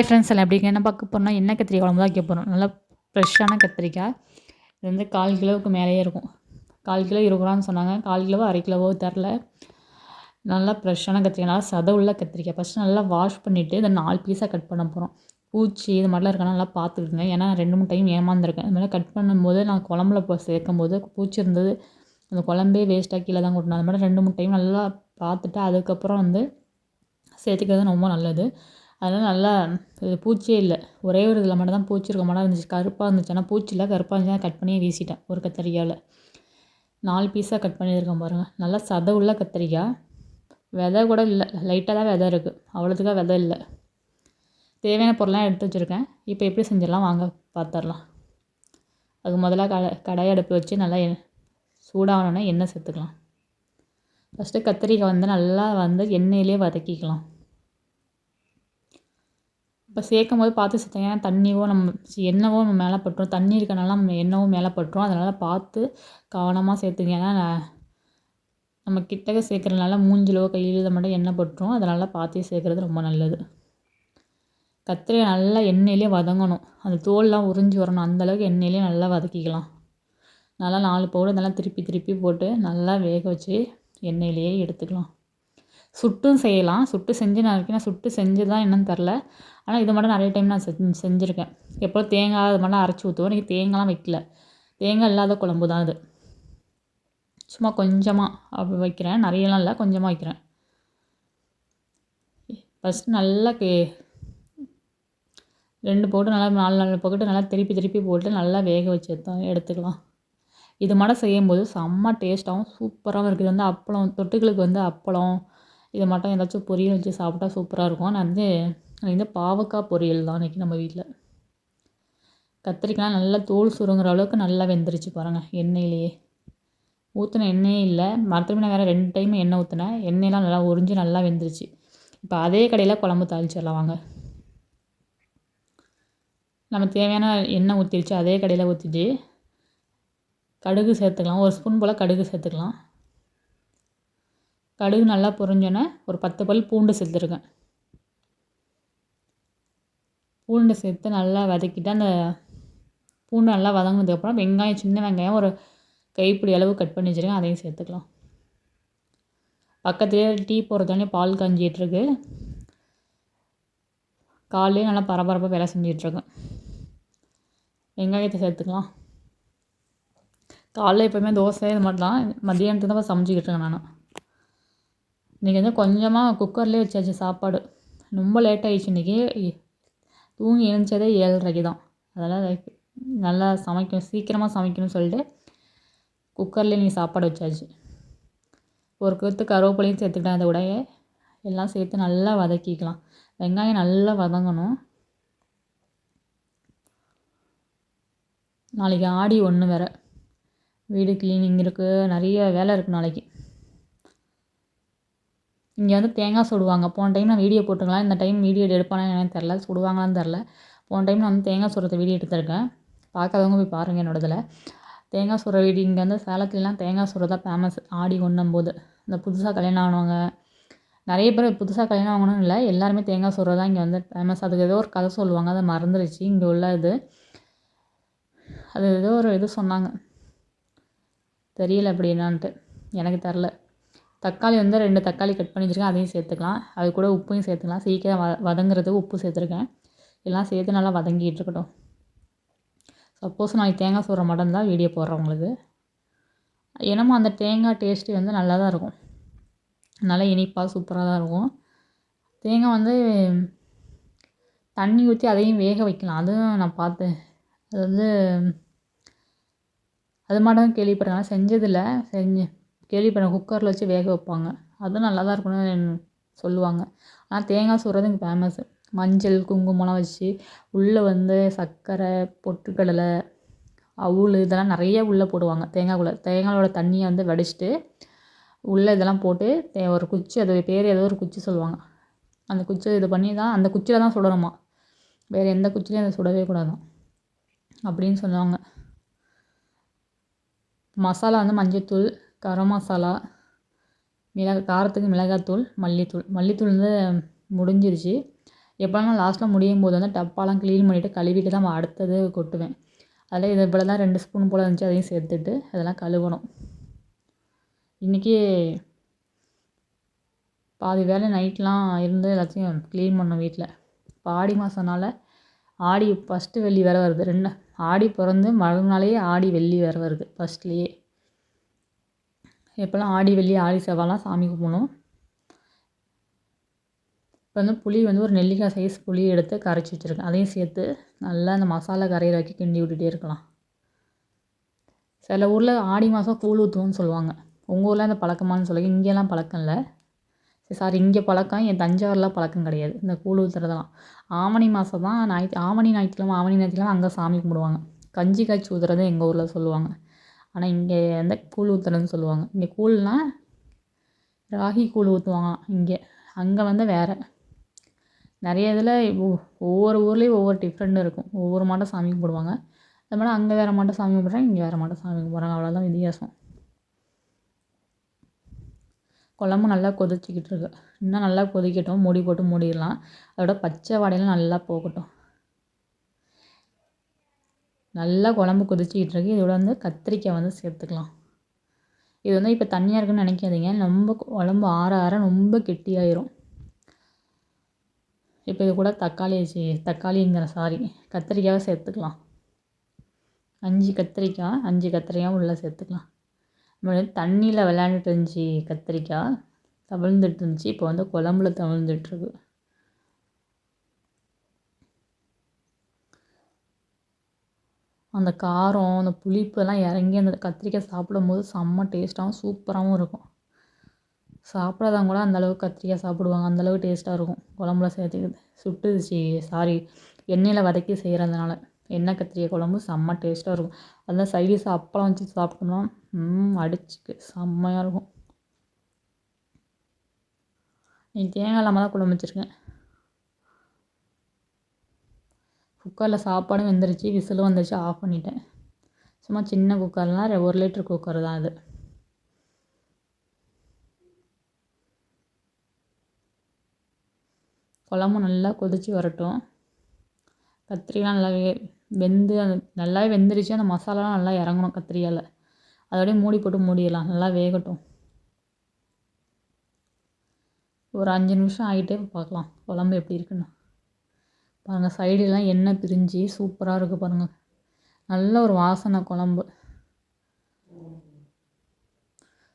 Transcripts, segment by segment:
Hi friends எல்லாம் எப்படி என்ன பார்க்க போகிறோம்னா என்ன கத்திரிக்காய் குழம்பு தான் வைக்க போகிறோம் நல்லா ஃப்ரெஷ்ஷான கத்திரிக்காய். இது வந்து கால் கிலோவுக்கு மேலேயே இருக்கும். கால் கிலோ இருபது ரூபான்னு சொன்னாங்க. கால் கிலோவோ அரை கிலோவோ தரல. நல்லா ஃப்ரெஷ்ஷான கத்திரிக்காய் நல்லா சத உள்ள கத்திரிக்காய். ஃபஸ்ட்டு நல்லா வாஷ் பண்ணிவிட்டு இதை நாலு பீஸாக கட் பண்ண போகிறோம் பூச்சி இது மாதிரிலாம் இருக்கா நல்லா பார்த்துக்குங்க. ஏன்னா ரெண்டு மூணு டைம் ஏமாந்துருக்கேன். இந்த மாதிரி கட் பண்ணும்போது நான் குழம்புல இப்போ சேர்க்கும் போது பூச்சி இருந்தது அந்த குழம்பே வேஸ்ட்டாக கீழே தான் கொட்டணும் அது மாதிரி ரெண்டு மூணு டைம் நல்லா பார்த்துட்டு அதுக்கப்புறம் வந்து சேர்த்துக்கிறது ரொம்ப நல்லது. அதனால் நல்லா இது பூச்சியே இல்லை. ஒரே ஒரு இதில் மட்டும் தான் பூச்சி இருக்க மாட்டா இருந்துச்சு. கருப்பாக இருந்துச்சு. ஆனால் பூச்சி இல்லை. கருப்பாக இருந்துச்சு. கட் பண்ணியே வீசிட்டேன். ஒரு கத்திரிக்காயில் நாலு பீஸாக கட் பண்ணியிருக்கேன் பாருங்கள் நல்லா சதை உள்ள கத்திரிக்காய் விதை கூட இல்லை. லைட்டாக தான் விதை இருக்குது அவ்வளோத்துக்காக விதை இல்லை. தேவையான பொருள்லாம் எடுத்து வச்சுருக்கேன். இப்போ எப்படி செஞ்சிடலாம்? வாங்க பார்த்துடலாம் அதுக்கு முதல்ல கடை கடாய் அடுப்பு வச்சு நல்லா சூடாகணுன்னா எண்ணெய் சேர்த்துக்கலாம். ஃபஸ்ட்டு கத்திரிக்காய் வந்து நல்லா வந்து எண்ணெயிலே வதக்கிக்கலாம். இப்போ சேர்க்கும் போது பார்த்து சேர்த்தேன். ஏன்னா தண்ணியோ நம்ம என்னவோ நம்ம மேலே பட்டுரும். தண்ணி இருக்கனால நம்ம என்னவோ மேலே பட்டுரும். அதனால் பார்த்து கவனமாக சேர்த்துங்க. ஏன்னா நம்ம கிட்டக்க சேர்க்குறதுனால மூஞ்சிலோ கையிலோ இதை மட்டும் எண்ணெய் பட்டுரும். அதனால் பார்த்து சேர்க்குறது ரொம்ப நல்லது. கத்திரியை நல்லா எண்ணெயிலே வதங்கணும். அந்த தோல்லாம் உறிஞ்சி வரணும். அந்தளவுக்கு எண்ணெயிலே நல்லா வதக்கிக்கலாம். நல்லா நாலு பவுடர் நல்லா திருப்பி திருப்பி போட்டு நல்லா வேக வச்சு எண்ணெயிலேயே எடுத்துக்கலாம். சுட்டும் செய்யலாம். சுட்டு செஞ்சு நான் இருக்கேன் சுட்டு செஞ்சு தான் என்னன்னு தெரில ஆனால் இது மட்டும் நிறைய டைம் நான் செஞ்சு செஞ்சுருக்கேன். எப்போ தேங்காய் அது மாதிரிலாம் அரைச்சி ஊற்றுவோம் இன்றைக்கி தேங்காய்லாம் வைக்கல. தேங்காய் இல்லாத குழம்பு தான் அது. சும்மா கொஞ்சமாக அப்படி வைக்கிறேன். நிறையலாம் இல்லை. கொஞ்சமாக வைக்கிறேன். ஃபஸ்ட்டு நல்லா கே ரெண்டு போட்டு நல்லா நாலு நாலு போட்டு நல்லா திருப்பி திருப்பி போட்டு நல்லா வேக வச்சு எடுத்துக்கலாம். இது மட்டும் செய்யும்போது செம்ம டேஸ்ட்டாகவும் சூப்பராகவும் இருக்குது. இது வந்து அப்பளம் தொட்டுகளுக்கு வந்து அப்பளம் இதை மட்டும் ஏதாச்சும் பொரியல் வச்சு சாப்பிட்டா சூப்பராக இருக்கும். நான் வந்து இந்த பாவக்காய் பொரியல் தான் இன்றைக்கி நம்ம வீட்டில் கத்திரிக்காய் நல்லா தோல் சுருங்குற அளவுக்கு நல்லா வெந்துருச்சு பாருங்கள் எண்ணெயிலேயே. ஊற்றின எண்ணெயே இல்லை மரத்துக்கு நான் வேறு ரெண்டு டைம் எண்ணெய் ஊற்றினேன் எண்ணெயெலாம் நல்லா உறிஞ்சி நல்லா வெந்துருச்சு. இப்போ அதே கடையில் குழம்பு தாளிச்சிடலாம் வாங்க. நம்ம தேவையான எண்ணெய் ஊற்றிடுச்சு அதே கடையில் ஊற்றிட்டு கடுகு சேர்த்துக்கலாம். ஒரு ஸ்பூன் போல் கடுகு சேர்த்துக்கலாம். கடுகு நல்லா பொரிஞ்சோன்னே ஒரு பத்து பல் பூண்டு சேர்த்துருக்கேன். பூண்டு சேர்த்து நல்லா வதக்கிட்டு அந்த பூண்டு நல்லா வதங்கினதுக்கப்புறம் வெங்காயம் சின்ன வெங்காயம் ஒரு கைப்பிடி அளவு கட் பண்ணி வச்சுருக்கேன். அதையும் சேர்த்துக்கலாம். பக்கத்துலேயே டீ போடுறதானே பால் காஞ்சிகிட்ருக்கு. காலையே நல்லா பரபரப்பாக வேலை செஞ்சிகிட்ருக்கேன். வெங்காயத்தை சேர்த்துக்கலாம். காலைல எப்போயுமே தோசை இது மாதிரி தான் மதியானத்துக்கு தான் சமைச்சிக்கிட்டு இருக்கேன் நான். இன்றைக்கி வந்து கொஞ்சமாக குக்கர்லேயே வச்சாச்சு சாப்பாடு. ரொம்ப லேட் ஆகிடுச்சு இன்றைக்கி தூங்கி எழுந்ததே ஏழரைக்கு தான். அதெல்லாம் நல்லா சமைக்கணும் சீக்கிரமாக சமைக்கணும்னு சொல்லிட்டு குக்கர்லேயே நீங்கள் சாப்பாடு வச்சாச்சு. ஒரு கொத்து கருவேப்பிலையும் சேர்த்துக்கிட்டேன் அதை உடைய. எல்லாம் சேர்த்து நல்லா வதக்கிக்கலாம். வெங்காயம் நல்லா வதங்கணும். நாளைக்கு ஆடி ஒன்று வேறு. வீடு க்ளீனிங் இருக்குது நிறைய வேலை இருக்குது நாளைக்கு. இங்கே வந்து தேங்காய் சுடுவாங்க. போன டைம் நான் வீடியோ போட்டுக்கலாம் இந்த டைம் வீடியோ எடுப்பானு எனக்கு தெரில சுடுவாங்களான்னு தெரில போன டைம் நான் வந்து தேங்காய் சுடுறத வீடியோ எடுத்திருக்கேன். பார்க்காதவங்க போய் பாருங்கள் என்னோடதில் தேங்காய் சுடுற வீடியோ இங்கே வந்து சேலத்துலலாம் தேங்காய் சுடுறதா ஃபேமஸ் ஆடி ஒன்றும் போது இந்த புதுசாக கல்யாணம் ஆனவங்க. நிறைய பேர் புதுசாக கல்யாணம் ஆகணும்னு இல்லை. எல்லாருமே தேங்காய் சுடுறது தான் இங்கே வந்து ஃபேமஸ் அதுக்கு ஏதோ ஒரு கதை சொல்லுவாங்க. அதை மறந்துருச்சு. இங்கே உள்ள இது. அது ஏதோ ஒரு இது சொன்னாங்க. தெரியல அப்படி என்னான்ட்டு. எனக்கு தெரில தக்காளி வந்து ரெண்டு தக்காளி கட் பண்ணி வச்சுருக்கேன் அதையும் சேர்த்துக்கலாம். அது கூட உப்பையும் சேர்த்துக்கலாம். சீக்கிரம் வ வதங்குறதுக்கு உப்பு சேர்த்துருக்கேன். எல்லாம் சேர்த்து நல்லா வதங்கிட்டு இருக்கட்டும். சப்போஸ் நாளைக்கு தேங்காய் சோற மட்டும் தான் வீடியோ போடுறேன் உங்களுக்கு. என்னமோ அந்த தேங்காய் டேஸ்ட்டு வந்து நல்லா தான் இருக்கும். நல்லா இனிப்பாக சூப்பராக தான் இருக்கும். தேங்காய் வந்து தண்ணி ஊற்றி அதையும் வேக வைக்கலாம். அதுவும் நான் பார்த்தேன். அது வந்து அது மட்டும் கேள்விப்பட்டேன் செஞ்சதில்லை. செஞ்சு கேள்விப்பட்டேன் குக்கரில் வச்சு வேக வைப்பாங்க. அதுவும் நல்லா தான் இருக்கும்னு சொல்லுவாங்க. ஆனால் தேங்காய் சுடுறது இங்கே ஃபேமஸ்ஸு மஞ்சள் குங்குமம்லாம் வச்சு உள்ளே வந்து சர்க்கரை பொட்டுக்கடலை அவுள் இதெல்லாம் நிறைய உள்ளே போடுவாங்க. தேங்காய்க்குள்ளே. தேங்காயோட தண்ணியை வந்து வடிச்சிட்டு உள்ளே இதெல்லாம் போட்டு தே ஒரு குச்சி அது பேர் ஏதோ ஒரு குச்சி சொல்லுவாங்க. அந்த குச்சி இது பண்ணி தான் அந்த குச்சியில் தான் சுடணுமா? வேறு எந்த குச்சிலையும் அதை சுடவே கூடாதான். அப்படின்னு சொல்லுவாங்க. மசாலா வந்து மஞ்சள்தூள் கரம் மசாலா மிளகா காரத்துக்கு மிளகாத்தூள் மல்லித்தூள். மல்லித்தூள் வந்து முடிஞ்சிருச்சு. எப்போனா லாஸ்ட்டில் முடியும் போது வந்து டப்பாலாம் க்ளீன் பண்ணிவிட்டு கழுவிட்டு தான் அடுத்தது கொட்டுவேன். அதில் இது போல் தான் ரெண்டு ஸ்பூன் போல் இருந்துச்சு அதையும் சேர்த்துட்டு அதெல்லாம் கழுவணும். இன்றைக்கி பாதி வேலை நைட்லாம் இருந்து எல்லாத்தையும் க்ளீன் பண்ணோம் வீட்டில் இப்போ ஆடி மாதம்னால ஆடி ஃபஸ்ட்டு வெள்ளி வேறு வருது. ரெண்டு ஆடி பிறந்து மறுநாளே ஆடி வெள்ளி வேறு வருது ஃபஸ்ட்லேயே எப்போல்லாம் ஆடி வெள்ளி ஆடி செவ்வாய்லாம் சாமி கும்பிடணும். இப்போ வந்து புளி வந்து ஒரு நெல்லிக்காய் சைஸ் புளி எடுத்து கரைச்சி வச்சுருக்கேன். அதையும் சேர்த்து நல்லா அந்த மசாலா கரையிற வரைக்கும் கிண்டி விட்டுட்டே இருக்கலாம். சில ஊரில் ஆடி மாதம் கூழ் ஊற்றுவோம்னு சொல்லுவாங்க. உங்கள் ஊரில் அந்த பழக்கமானு சொல்லுங்க. இங்கேலாம் பழக்கம் இல்லை. சாரி இங்கே பழக்கம் என் தஞ்சாவூரில் பழக்கம் கிடையாது. இந்த கூழ் ஊற்றுறதெல்லாம் ஆவணி மாதம் தான் ஞாயிற்று ஆவணி ஞாயிற்றுக்கிழமை ஆவணி ஞாயிற்றுக்கிழம அங்கே சாமி கும்பிடுவாங்க. கஞ்சி காய்ச்சி ஊற்றுறது எங்கள் ஊரில் சொல்லுவாங்க. ஆனால் இங்கே வந்து கூழ் ஊற்றுறதுன்னு சொல்லுவாங்க. இங்கே கூழ்னால் ராகி கூழ் ஊற்றுவாங்க இங்கே. அங்கே வந்து வேறு. நிறைய இதில் ஒவ்வொரு ஊர்லேயும் ஒவ்வொரு டிஃப்ரெண்ட் இருக்கும். ஒவ்வொரு மாட்டம் சாமி கும்பிடுவாங்க. அது மாதிரி அங்கே வேறு மாட்டம் சாமி கும்பிட்றாங்க இங்கே வேறு மாட்டம் சாமி கும்பிட்றாங்க. அவ்வளோதான் வித்தியாசம். குழம்பு நல்லா கொதிச்சிக்கிட்டு இருக்கு. இன்னும் நல்லா கொதிக்கட்டும். மூடி போட்டு மூடிடலாம். அதோட பச்சை வாடையெல்லாம் நல்லா போகட்டும். நல்லா குழம்பு கொதிச்சிக்கிட்டு இருக்கு இதோட வந்து கத்திரிக்காய் வந்து சேர்த்துக்கலாம். இது வந்து இப்போ தண்ணியாக இருக்குன்னு நினைக்காதீங்க. ரொம்ப குழம்பு ஆற ஆற ரொம்ப கெட்டியாயிரும். இப்போ இது கூட தக்காளி தக்காளிங்கிற சாரி. கத்திரிக்காயை சேர்த்துக்கலாம். அஞ்சு கத்திரிக்காய் அஞ்சு கத்திரிக்காய் உள்ளே சேர்த்துக்கலாம். தண்ணியில் விளையாண்டுட்டு இருந்துச்சு கத்திரிக்காய். தவிழ்ந்துட்டு இருந்துச்சு. இப்போ வந்து குழம்புல தவிழ்ந்துட்டுருக்கு அந்த காரம் அந்த புளிப்பெல்லாம் இறங்கி அந்த கத்திரிக்காய் சாப்பிடும்போது செம்ம டேஸ்ட்டாகவும் சூப்பராகவும் இருக்கும். சாப்பிடாதவங்க கூட அந்தளவுக்கு கத்திரிக்காய் சாப்பிடுவாங்க. அந்தளவு டேஸ்ட்டாக இருக்கும். குழம்புல சேர்த்துக்கிறது. சுட்டு சி சாரி எண்ணெயில் வதக்கி செய்கிறதுனால எண்ணெய் கத்திரிக்காய் குழம்பு செம்ம டேஸ்ட்டாக இருக்கும். அதில் சைடிஷ் அப்பளம் வச்சு சாப்பிட்டோம்னா அடிச்சுக்கு. செம்மையாக இருக்கும். நீ தேங்காய் இல்லாமல் தான் குழம்பு வச்சுருக்கேன். குக்கரில் சாப்பாடும் வெந்துருச்சு விசிலும் வந்துருச்சு ஆஃப் பண்ணிட்டேன். சும்மா சின்ன குக்கர்லாம் ஒரு லிட்டர் குக்கர் தான் அது. குழம்பு நல்லா கொதித்து வரட்டும். கத்திரிலாம் நல்லா வே வெந்து அந்த நல்லாவே வெந்துருச்சு அந்த மசாலாலாம் நல்லா இறங்கணும் கத்திரியால். அதோடய மூடி போட்டு மூடிடலாம் நல்லா வேகட்டும். ஒரு அஞ்சு நிமிஷம் ஆகிட்டே பார்க்கலாம் குழம்பு எப்படி இருக்குன்னு. பாருங்கள் சைடுலாம் எண்ணெய் பிரிஞ்சு சூப்பராக இருக்குது பாருங்கள் நல்ல ஒரு வாசனை குழம்பு.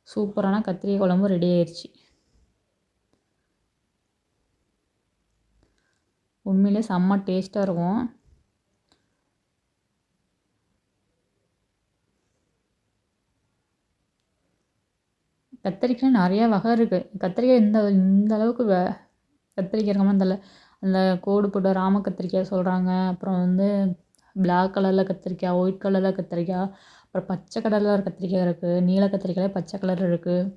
சூப்பரான கத்திரிக்காய் குழம்பு ரெடி ஆயிடுச்சு உண்மையிலே செம்ம டேஸ்ட்டாக இருக்கும். கத்திரிக்காய் நிறையா வகை இருக்குது கத்திரிக்காய் இந்த இந்த அளவுக்கு வே கத்திரிக்காய் இருக்காமல் தெரியல அந்த கோடு போட்ட ராம கத்திரிக்காய் சொல்கிறாங்க அப்புறம் வந்து பிளாக் கலரில் கத்திரிக்காய் ஒயிட் கலரில் கத்திரிக்காய் அப்புறம் பச்சை கலரில் கத்திரிக்காய் இருக்குது நீல கத்திரிக்காய் பச்சை கலர் இருக்குது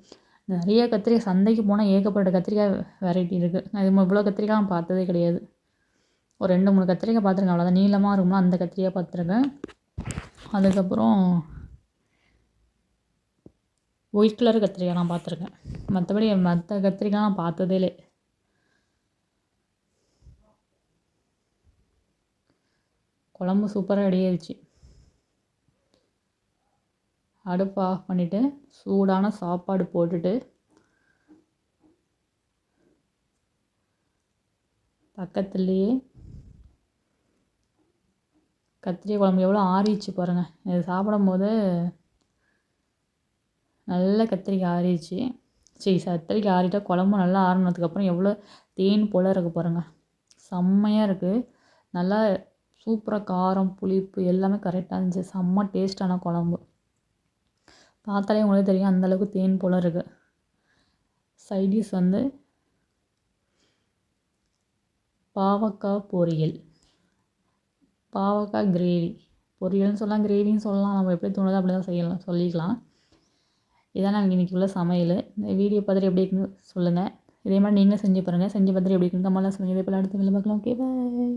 நிறைய கத்திரிக்காய் சந்தைக்கு போனால் ஏகப்பட்ட கத்திரிக்காய் வெரைட்டி இருக்குது அது இவ்வளோ கத்திரிக்காய் நான் பார்த்ததே கிடையாது. ஒரு ரெண்டு மூணு கத்திரிக்காய் பார்த்துருக்கேன் அவ்வளோதான் நீளமாக இருக்கும்ல அந்த கத்திரிக்காய் பார்த்துருக்கேன். அதுக்கப்புறம் ஒயிட் கலர் கத்திரிக்காய் நான் பார்த்துருக்கேன். மற்றபடி மற்ற கத்திரிக்காய் நான் பார்த்ததே இல்லை. குழம்பு சூப்பராக ரெடி ஆயிடுச்சு அடுப்பு ஆஃப் பண்ணிவிட்டு சூடான சாப்பாடு போட்டுட்டு பக்கத்துலேயே கத்திரிக்காய் குழம்பு எவ்வளோ ஆறிச்சு பாருங்கள் இது சாப்பிடும்போது நல்ல கத்திரிக்காய் ஆறிச்சு சரி கத்திரிக்காய் ஆறிட்டால் குழம்பு நல்லா ஆறுனதுக்கப்புறம் எவ்வளோ தேன் போல் இருக்குது பாருங்கள் செம்மையாக இருக்குது நல்லா சூப்பராக காரம் புளிப்பு எல்லாமே கரெக்டாக இருந்துச்சு. செம்ம டேஸ்ட்டான குழம்பு. பார்த்தாலே உங்களே தெரியும் அந்தளவுக்கு தேன் போல் இருக்குது சைடிஷ் வந்து பாவக்காய் பொரியல். பாவக்காய் கிரேவி பொரியல்னு சொல்லலாம் கிரேவின்னு சொல்லலாம் நம்ம எப்படி தோணுதோ அப்படி தான் செய்யலாம் சொல்லிக்கலாம். இதான் நாங்கள் இன்றைக்கி உள்ள சமையல். இந்த வீடியோ பார்த்துட்டு எப்படி இருக்குன்னு சொல்லுங்கள் இதே மாதிரி நீங்களும் செஞ்சு பாருங்கள் செஞ்சு பார்த்துட்டு எப்படி இருக்குன்னு கமெண்ட்டில் சொல்லுங்கள் இதே போல் அடுத்த வேலை பார்க்கலாம். Okay bye